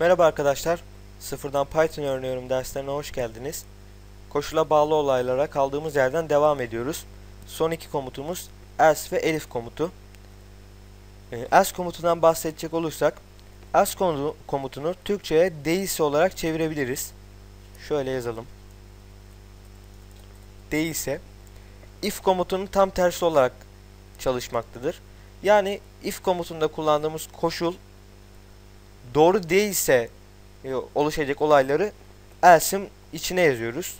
Merhaba arkadaşlar. Sıfırdan Python öğreniyorum derslerine hoş geldiniz. Koşula bağlı olaylara kaldığımız yerden devam ediyoruz. Son iki komutumuz else ve elif komutu. Else komutundan bahsedecek olursak else komutunu Türkçe'ye değilse olarak çevirebiliriz. Şöyle yazalım. Değilse if komutunun tam tersi olarak çalışmaktadır. Yani if komutunda kullandığımız koşul doğru değilse e, oluşacak olayları else'in içine yazıyoruz.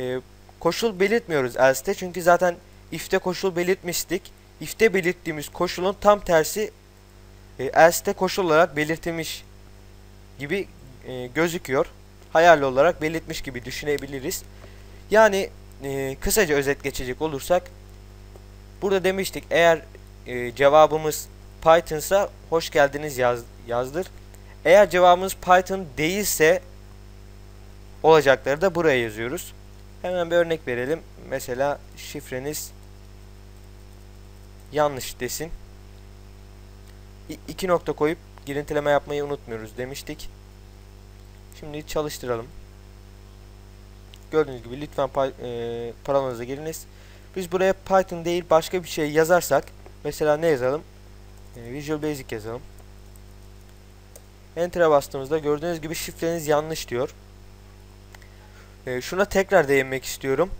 E, koşul belirtmiyoruz else'te çünkü zaten if'te koşul belirtmiştik. If'te belirttiğimiz koşulun tam tersi e, else'te koşul olarak belirtilmiş gibi e, gözüküyor. Hayal olarak belirtmiş gibi düşünebiliriz. Yani e, kısaca özet geçecek olursak burada demiştik eğer e, cevabımız Python'sa hoş geldiniz yaz, yazdır. Eğer cevabımız Python değilse olacakları da buraya yazıyoruz. Hemen bir örnek verelim. Mesela şifreniz yanlış desin. İki nokta koyup girintileme yapmayı unutmuyoruz demiştik. Şimdi çalıştıralım. Gördüğünüz gibi lütfen e, parolanıza giriniz. Biz buraya Python değil başka bir şey yazarsak mesela ne yazalım? E, Visual Basic yazalım. Enter'a bastığımızda gördüğünüz gibi şifreniz yanlış diyor. E, şuna tekrar değinmek istiyorum.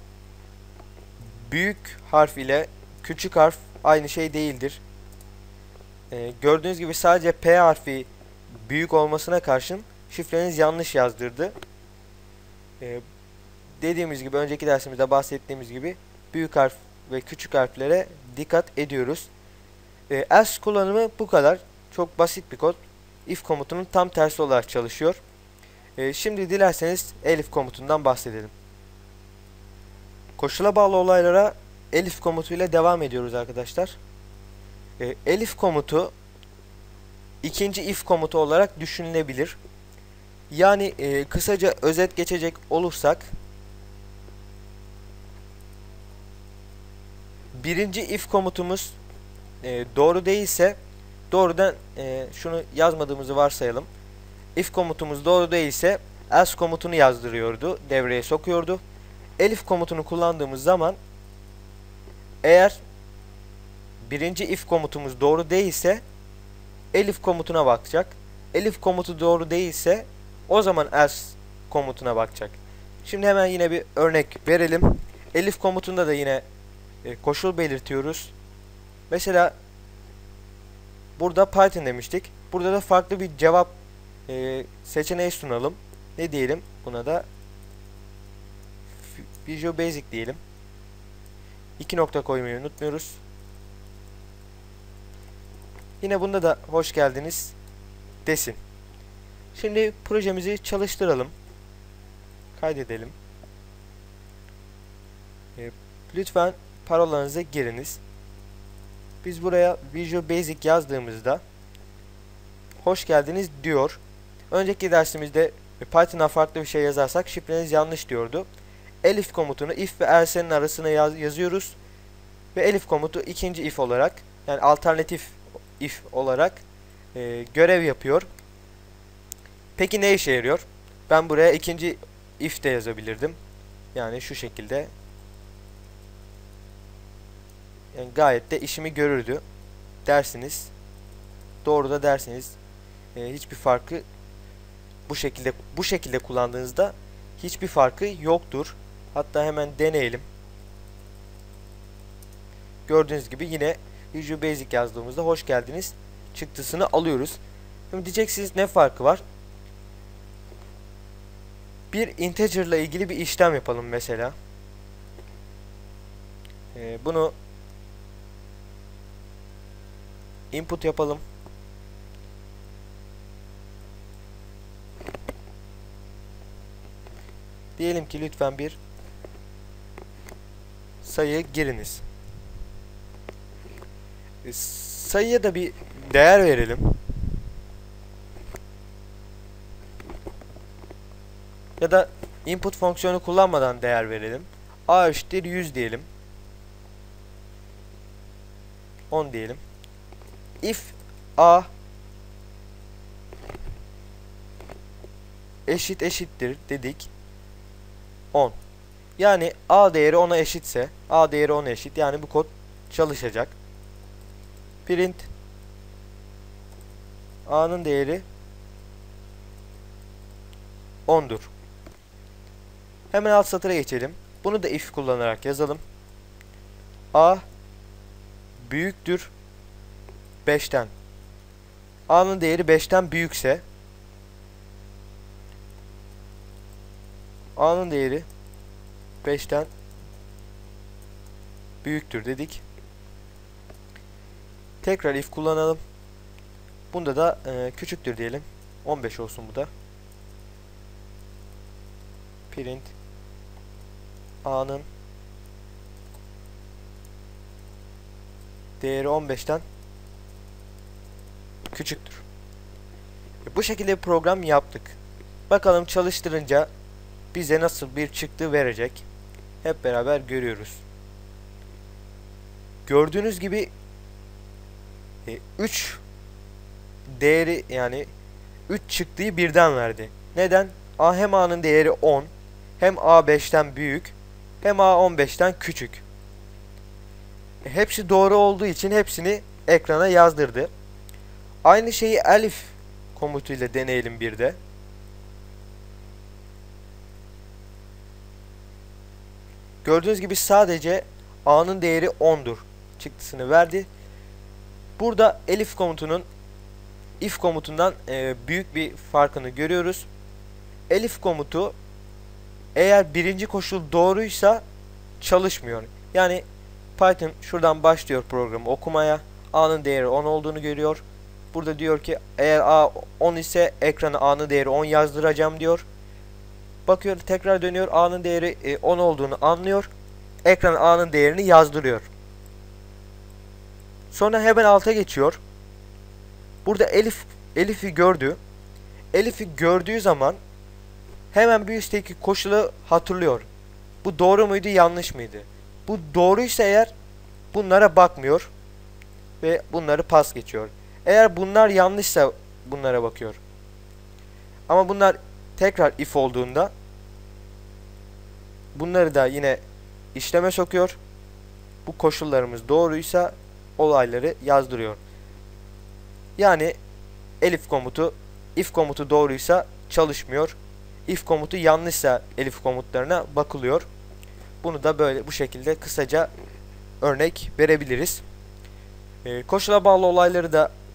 Büyük harf ile küçük harf aynı şey değildir. E, gördüğünüz gibi sadece P harfi büyük olmasına karşın şifreniz yanlış yazdırdı. E, dediğimiz gibi önceki dersimizde bahsettiğimiz gibi büyük harf ve küçük harflere dikkat ediyoruz. E, else kullanımı bu kadar. Çok basit bir kod if komutunun tam tersi olarak çalışıyor. E, şimdi dilerseniz elif komutundan bahsedelim. Koşula bağlı olaylara elif komutuyla devam ediyoruz arkadaşlar. E, elif komutu ikinci if komutu olarak düşünülebilir. Yani e, kısaca özet geçecek olursak birinci if komutumuz e, doğru değilse doğrudan e, şunu yazmadığımızı varsayalım. If komutumuz doğru değilse else komutunu yazdırıyordu, devreye sokuyordu. Elif komutunu kullandığımız zaman eğer birinci if komutumuz doğru değilse elif komutuna bakacak. Elif komutu doğru değilse o zaman else komutuna bakacak. Şimdi hemen yine bir örnek verelim. Elif komutunda da yine e, koşul belirtiyoruz. Mesela Burada Python demiştik. Burada da farklı bir cevap e, seçeneği sunalım. Ne diyelim? Buna da Visual Basic diyelim. İki nokta koymayı unutmuyoruz. Yine bunda da hoş geldiniz desin. Şimdi projemizi çalıştıralım. Kaydedelim. E, lütfen parolanızı giriniz. Biz buraya Visual Basic yazdığımızda hoş geldiniz diyor. Önceki dersimizde Python'a farklı bir şey yazarsak şifreniz yanlış diyordu. Elif komutunu if ve else'nin arasına yaz yazıyoruz. Ve elif komutu ikinci if olarak yani alternatif if olarak e, görev yapıyor. Peki ne işe yarıyor? Ben buraya ikinci if de yazabilirdim. Yani şu şekilde yani gayet de işimi görürdü dersiniz. Doğru da dersiniz. E, hiçbir farkı bu şekilde bu şekilde kullandığınızda hiçbir farkı yoktur. Hatta hemen deneyelim. Gördüğünüz gibi yine Visual Basic yazdığımızda hoş geldiniz çıktısını alıyoruz. Şimdi diyeceksiniz ne farkı var? Bir integer ile ilgili bir işlem yapalım mesela. Ee, bunu input yapalım. Diyelim ki lütfen bir sayı giriniz. E, sayıya da bir değer verelim. Ya da input fonksiyonu kullanmadan değer verelim. a eşittir 100 diyelim. 10 diyelim if a eşit eşittir dedik. 10. Yani A değeri 10'a eşitse A değeri 10'a eşit. Yani bu kod çalışacak. Print A'nın değeri 10'dur. Hemen alt satıra geçelim. Bunu da if kullanarak yazalım. A büyüktür 5'ten. A'nın değeri 5'ten büyükse A'nın değeri 5'ten büyüktür dedik. Tekrar if kullanalım. Bunda da e, küçüktür diyelim. 15 olsun bu da. Print A'nın değeri 15'ten küçüktür. Bu şekilde bir program yaptık. Bakalım çalıştırınca bize nasıl bir çıktı verecek. Hep beraber görüyoruz. Gördüğünüz gibi 3 e, değeri yani 3 çıktığı birden verdi. Neden? A hem A'nın değeri 10 hem A 5'ten büyük hem A 15'ten küçük. Hepsi doğru olduğu için hepsini ekrana yazdırdı. Aynı şeyi elif komutuyla deneyelim bir de. Gördüğünüz gibi sadece A'nın değeri 10'dur çıktısını verdi. Burada elif komutunun if komutundan e, büyük bir farkını görüyoruz. Elif komutu eğer birinci koşul doğruysa çalışmıyor. Yani Python şuradan başlıyor programı okumaya. A'nın değeri 10 olduğunu görüyor. Burada diyor ki eğer A 10 ise ekranı A'nın değeri 10 yazdıracağım diyor. Bakıyor tekrar dönüyor A'nın değeri 10 e, olduğunu anlıyor. Ekran A'nın değerini yazdırıyor. Sonra hemen alta geçiyor. Burada Elif Elif'i gördü. Elif'i gördüğü zaman hemen bir üstteki koşulu hatırlıyor. Bu doğru muydu yanlış mıydı? Bu doğruysa eğer bunlara bakmıyor ve bunları pas geçiyor. Eğer bunlar yanlışsa bunlara bakıyor. Ama bunlar tekrar if olduğunda bunları da yine işleme sokuyor. Bu koşullarımız doğruysa olayları yazdırıyor. Yani elif komutu if komutu doğruysa çalışmıyor. If komutu yanlışsa elif komutlarına bakılıyor. Bunu da böyle bu şekilde kısaca örnek verebiliriz. Ee, koşula bağlı olayları da